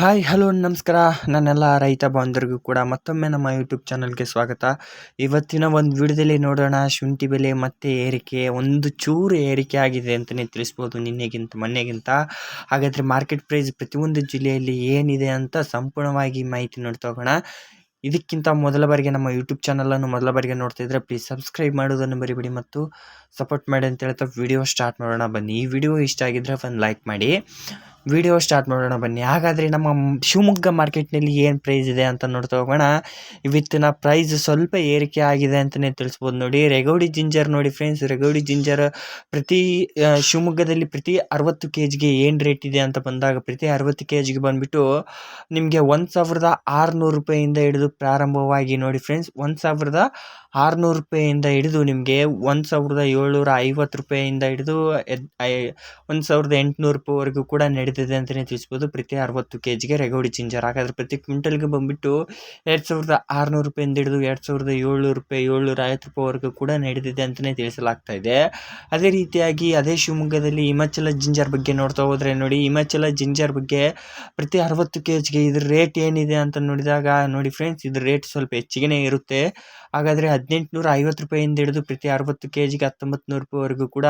Hi, hello, ನಮಸ್ಕಾರ. ನನ್ನೆಲ್ಲ ರೈತ ಬಾಂಧವರಿಗೂ ಕೂಡ ಮತ್ತೊಮ್ಮೆ ನಮ್ಮ ಯೂಟ್ಯೂಬ್ ಚಾನಲ್ಗೆ ಸ್ವಾಗತ. ಇವತ್ತಿನ ಒಂದು ವಿಡಿಯೋದಲ್ಲಿ ನೋಡೋಣ, ಶುಂಠಿ ಬೆಲೆ ಮತ್ತೆ ಏರಿಕೆ, ಒಂದು ಚೂರು ಏರಿಕೆ ಆಗಿದೆ ಅಂತಲೇ ತಿಳಿಸ್ಬೋದು ನಿನ್ನೆಗಿಂತ, ಮೊನ್ನೆಗಿಂತ. ಹಾಗಾದರೆ ಮಾರ್ಕೆಟ್ ಪ್ರೈಸ್ ಪ್ರತಿಯೊಂದು ಜಿಲ್ಲೆಯಲ್ಲಿ ಏನಿದೆ ಅಂತ ಸಂಪೂರ್ಣವಾಗಿ ಮಾಹಿತಿ ನೋಡ್ತಾ ಹೋಗೋಣ. ಇದಕ್ಕಿಂತ ಮೊದಲ ಬಾರಿಗೆ ನಮ್ಮ ಯೂಟ್ಯೂಬ್ ಚಾನಲನ್ನು ಮೊದಲ ಬಾರಿಗೆ ನೋಡ್ತಿದ್ರೆ ಪ್ಲೀಸ್ ಸಬ್ಸ್ಕ್ರೈಬ್ ಮಾಡೋದನ್ನು ಬರಿಬಿಡಿ ಮತ್ತು ಸಪೋರ್ಟ್ ಮಾಡಿ ಅಂತ ಹೇಳ್ತಾ ವಿಡಿಯೋ ಸ್ಟಾರ್ಟ್ ಮಾಡೋಣ. ಬನ್ನಿ. ಈ ವಿಡಿಯೋ ಇಷ್ಟ ಆಗಿದ್ರೆ ಒಂದು ಲೈಕ್ ಮಾಡಿ. ವಿಡಿಯೋ ಸ್ಟಾರ್ಟ್ ಮಾಡೋಣ ಬನ್ನಿ. ಹಾಗಾದರೆ ನಮ್ಮ ಶಿವಮೊಗ್ಗ ಮಾರ್ಕೆಟ್ನಲ್ಲಿ ಏನು ಪ್ರೈಸ್ ಇದೆ ಅಂತ ನೋಡ್ತಾ ಹೋಗೋಣ. ಇವತ್ತಿನ ಪ್ರೈಸ್ ಸ್ವಲ್ಪ ಏರಿಕೆ ಆಗಿದೆ ಅಂತಲೇ ತಿಳಿಸ್ಬೋದು ನೋಡಿ. ರೆಗೌಡಿ ಜಿಂಜರ್ ನೋಡಿ ಫ್ರೆಂಡ್ಸ್ ರೆಗೌಡಿ ಜಿಂಜರ್ ಪ್ರತಿ ಶಿವಮೊಗ್ಗದಲ್ಲಿ ಪ್ರತಿ ಅರವತ್ತು ಕೆ ಜಿಗೆ ಏನು ರೇಟ್ ಇದೆ ಅಂತ ಬಂದಾಗ ಪ್ರತಿ ಅರವತ್ತು ಕೆ ಜಿಗೆ ಬಂದುಬಿಟ್ಟು ನಿಮಗೆ ಒಂದು ಸಾವಿರದ ಆರುನೂರು ರೂಪಾಯಿಂದ ಹಿಡಿದು ಪ್ರಾರಂಭವಾಗಿ ನೋಡಿ ಫ್ರೆಂಡ್ಸ್ ಒಂದು ಸಾವಿರದ ಆರುನೂರು ರೂಪಾಯಿಂದ ಹಿಡಿದು ನಿಮಗೆ ಒಂದು ಸಾವಿರದ ಏಳ್ನೂರ ಐವತ್ತು ರೂಪಾಯಿಂದ ಹಿಡಿದು ಒಂದು ಸಾವಿರದ ಎಂಟುನೂರು ರೂಪಾಯಿವರೆಗೂ ಕೂಡ ನಡೆದಿದೆ. ಅಂತಲೇ ತಿಳಿಸ್ಬೋದು. ಪ್ರತಿ ಅರವತ್ತು ಕೆ ಜಿಗೆ ರೆಗೋಡಿ ಜಿಂಜರ್ ಹಾಗಾದರೆ ಪ್ರತಿ ಕ್ವಿಂಟಲ್ಗೆ ಬಂದುಬಿಟ್ಟು ಎರಡು ಸಾವಿರದ ಆರುನೂರು ರೂಪಾಯಿಂದ ಹಿಡಿದು ಎರಡು ಸಾವಿರದ ಏಳ್ನೂರು ರೂಪಾಯಿ, ಏಳ್ನೂರ ಐವತ್ತು ರೂಪಾಯಿವರೆಗೂ ಕೂಡ ನಡೆದಿದೆ ಅಂತಲೇ ತಿಳಿಸಲಾಗ್ತಾ ಇದೆ. ಅದೇ ರೀತಿಯಾಗಿ ಅದೇ ಶಿವಮೊಗ್ಗದಲ್ಲಿ ಹಿಮಾಚಲ ಜಿಂಜರ್ ಬಗ್ಗೆ ನೋಡ್ತಾ ಹೋದರೆ ನೋಡಿ, ಹಿಮಾಚಲ ಜಿಂಜರ್ ಬಗ್ಗೆ ಪ್ರತಿ ಅರವತ್ತು ಕೆ ಜಿಗೆ ಇದ್ರ ರೇಟ್ ಏನಿದೆ ಅಂತ ನೋಡಿದಾಗ ನೋಡಿ ಫ್ರೆಂಡ್ಸ್, ಇದ್ರ ರೇಟ್ ಸ್ವಲ್ಪ ಹೆಚ್ಚಿಗೆ ಇರುತ್ತೆ. ಹಾಗಾದರೆ ಹದಿನೆಂಟುನೂರ ಐವತ್ತು ರೂಪಾಯಿಂದ ಹಿಡಿದು ಪ್ರತಿ ಅರವತ್ತು ಕೆ ಜಿಗೆ ಹತ್ತೊಂಬತ್ತು ನೂರು ರೂಪಾಯಿವರೆಗೂ ಕೂಡ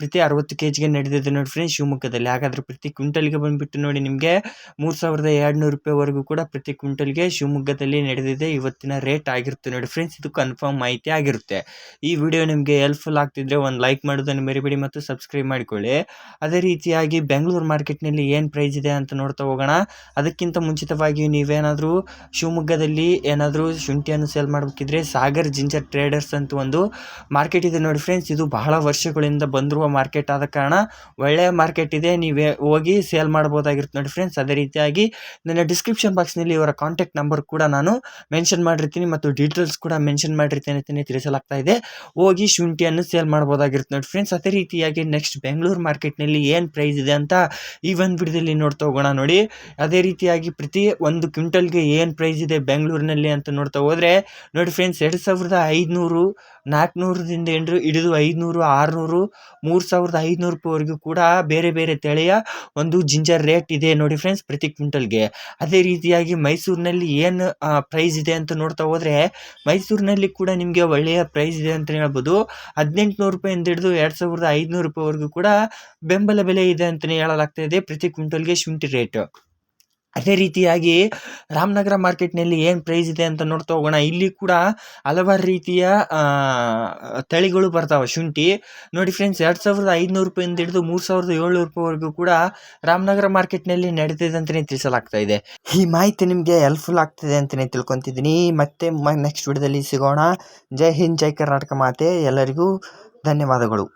ಪ್ರತಿ ಅರವತ್ತು ಕೆ ಜಿಗೆ ನಡೆದಿದೆ ನೋಡಿ ಫ್ರೆಂಡ್ಸ್ ಶಿವಮೊಗ್ಗದಲ್ಲಿ. ಹಾಗಾದರೆ ಪ್ರತಿ ಕ್ವಿಂಟಲ್ಗೆ ಬಂದುಬಿಟ್ಟು ನೋಡಿ ನಿಮಗೆ ಮೂರು ಸಾವಿರದ ಎರಡು ನೂರು ರೂಪಾಯಿವರೆಗೂ ಕೂಡ ಪ್ರತಿ ಕ್ವಿಂಟಲ್ಗೆ ಶಿವಮೊಗ್ಗದಲ್ಲಿ ನಡೆದಿದೆ. ಇವತ್ತಿನ ರೇಟ್ ಆಗಿರುತ್ತೆ ನೋಡಿ ಫ್ರೆಂಡ್ಸ್, ಇದು ಕನ್ಫರ್ಮ್ ಮಾಹಿತಿ ಆಗಿರುತ್ತೆ. ಈ ವಿಡಿಯೋ ನಿಮಗೆ ಹೆಲ್ಪ್ಫುಲ್ ಆಗ್ತಿದ್ರೆ ಒಂದು ಲೈಕ್ ಮಾಡೋದನ್ನು ಮರಿಬೇಡಿ ಮತ್ತು ಸಬ್ಸ್ಕ್ರೈಬ್ ಮಾಡಿಕೊಳ್ಳಿ. ಅದೇ ರೀತಿಯಾಗಿ ಬೆಂಗಳೂರು ಮಾರ್ಕೆಟ್ನಲ್ಲಿ ಏನು ಪ್ರೈಸ್ ಇದೆ ಅಂತ ನೋಡ್ತಾ ಹೋಗೋಣ. ಅದಕ್ಕಿಂತ ಮುಂಚಿತವಾಗಿ ನೀವೇನಾದರೂ ಶಿವಮೊಗ್ಗದಲ್ಲಿ ಏನಾದರೂ ಶುಂಠಿಯನ್ನು ಸೇಲ್ ಮಾಡಬೇಕಿದ್ರೆ ಸಾಗರ್ ಜಿಂಜರ್ ಟ್ರೇಡರ್ಸ್ ಅಂತ ಒಂದು ಮಾರ್ಕೆಟ್ ಇದೆ ನೋಡಿ ಫ್ರೆಂಡ್ಸ್, ಇದು ಬಹಳ ವರ್ಷಗಳಿಂದ ಬಂದಿರುವ ಮಾರ್ಕೆಟ್ ಆದ ಕಾರಣ ಒಳ್ಳೆಯ ಮಾರ್ಕೆಟ್ ಇದೆ. ನೀವೇ ಹೋಗಿ ಸೇಲ್ ಮಾಡ್ಬೋದಾಗಿರುತ್ತೆ ನೋಡಿ ಫ್ರೆಂಡ್ಸ್ ಅದೇ ರೀತಿಯಾಗಿ ನನ್ನ ಡಿಸ್ಕ್ರಿಪ್ಷನ್ ಬಾಕ್ಸ್ನಲ್ಲಿ ಇವರ ಕಾಂಟ್ಯಾಕ್ಟ್ ನಂಬರ್ ಕೂಡ ನಾನು ಮೆನ್ಷನ್ ಮಾಡಿರ್ತೀನಿ ಮತ್ತು ಡೀಟೇಲ್ಸ್ ಕೂಡ ಮೆನ್ಷನ್ ಮಾಡಿರ್ತೀನಿ ಅಂತಲೇ ತಿಳಿಸಲಾಗ್ತಾ ಇದೆ. ಹೋಗಿ ಶುಂಠಿಯನ್ನು ಸೇಲ್ ಮಾಡ್ಬೋದಾಗಿರುತ್ತೆ ನೋಡಿ ಫ್ರೆಂಡ್ಸ್ ಅದೇ ರೀತಿಯಾಗಿ ನೆಕ್ಸ್ಟ್ ಬೆಂಗಳೂರು ಮಾರ್ಕೆಟ್ನಲ್ಲಿ ಏನು ಪ್ರೈಸ್ ಇದೆ ಅಂತ ಈ ಒಂದು ವಿಡಿಯೋದಲ್ಲಿ ನೋಡ್ತಾ ಹೋಗೋಣ ನೋಡಿ. ಅದೇ ರೀತಿಯಾಗಿ ಪ್ರತಿ ಒಂದು ಕ್ವಿಂಟಲ್ಗೆ ಏನು ಪ್ರೈಸ್ ಇದೆ ಬೆಂಗಳೂರಿನಲ್ಲಿ ಅಂತ ನೋಡ್ತಾ ಹೋದರೆ ನೋಡಿ ಫ್ರೆಂಡ್ಸ್ ಎರಡು ಸಾವಿರದ ಐದುನೂರು, ನಾಲ್ಕುನೂರದಿಂದ ಎಂಟು ಹಿಡಿದು ಐದುನೂರು, ಆರುನೂರು, ಮೂರು ಸಾವಿರದ ಐದುನೂರು ರೂಪಾಯಿವರೆಗೂ ಕೂಡ ಬೇರೆ ಬೇರೆ ತಳಿಯ ಒಂದು ಜಿಂಜರ್ ರೇಟ್ ಇದೆ ನೋಡಿ ಫ್ರೆಂಡ್ಸ್ ಪ್ರತಿ ಕ್ವಿಂಟಲ್ಗೆ. ಅದೇ ರೀತಿಯಾಗಿ ಮೈಸೂರಿನಲ್ಲಿ ಏನು ಪ್ರೈಸ್ ಇದೆ ಅಂತ ನೋಡ್ತಾ ಹೋದರೆ, ಮೈಸೂರಿನಲ್ಲಿ ಕೂಡ ನಿಮಗೆ ಒಳ್ಳೆಯ ಪ್ರೈಸ್ ಇದೆ ಅಂತ ಹೇಳ್ಬೋದು. ಹದಿನೆಂಟುನೂರು ರೂಪಾಯಿಂದ ಹಿಡಿದು ಎರಡು ಸಾವಿರದ ಐದುನೂರು ರೂಪಾಯಿವರೆಗೂ ಕೂಡ ಬೆಂಬಲ ಬೆಲೆ ಇದೆ ಅಂತಲೇ ಹೇಳಲಾಗ್ತಾ ಇದೆ ಪ್ರತಿ ಕ್ವಿಂಟಲ್ಗೆ ಶುಂಠಿ ರೇಟ್. ಅದೇ ರೀತಿಯಾಗಿ ರಾಮನಗರ ಮಾರ್ಕೆಟ್ನಲ್ಲಿ ಏನು ಪ್ರೈಸ್ ಇದೆ ಅಂತ ನೋಡ್ತಾ ಹೋಗೋಣ. ಇಲ್ಲಿ ಕೂಡ ಹಲವಾರು ರೀತಿಯ ತಳಿಗಳು ಬರ್ತಾವೆ ಶುಂಠಿ. ನೋಡಿ ಫ್ರೆಂಡ್ಸ್ ಎರಡು ಸಾವಿರದ ಐದುನೂರು ರೂಪಾಯಿಂದ ಹಿಡಿದು ಮೂರು ಸಾವಿರದ ಏಳ್ನೂರು ರೂಪಾಯಿವರೆಗೂ ಕೂಡ ರಾಮನಗರ ಮಾರ್ಕೆಟ್ನಲ್ಲಿ ನಡೀತಿದೆ ಅಂತಲೇ ತಿಳಿಸಲಾಗ್ತಾ ಇದೆ. ಈ ಮಾಹಿತಿ ನಿಮಗೆ ಹೆಲ್ಪ್ಫುಲ್ ಆಗ್ತಿದೆ ಅಂತಲೇ ತಿಳ್ಕೊತಿದ್ದೀನಿ. ಮತ್ತೆ ನೆಕ್ಸ್ಟ್ ವಿಡಿಯೋದಲ್ಲಿ ಸಿಗೋಣ. ಜೈ ಹಿಂದ್, ಜೈ ಕರ್ನಾಟಕ ಮಾತೆ. ಎಲ್ಲರಿಗೂ ಧನ್ಯವಾದಗಳು.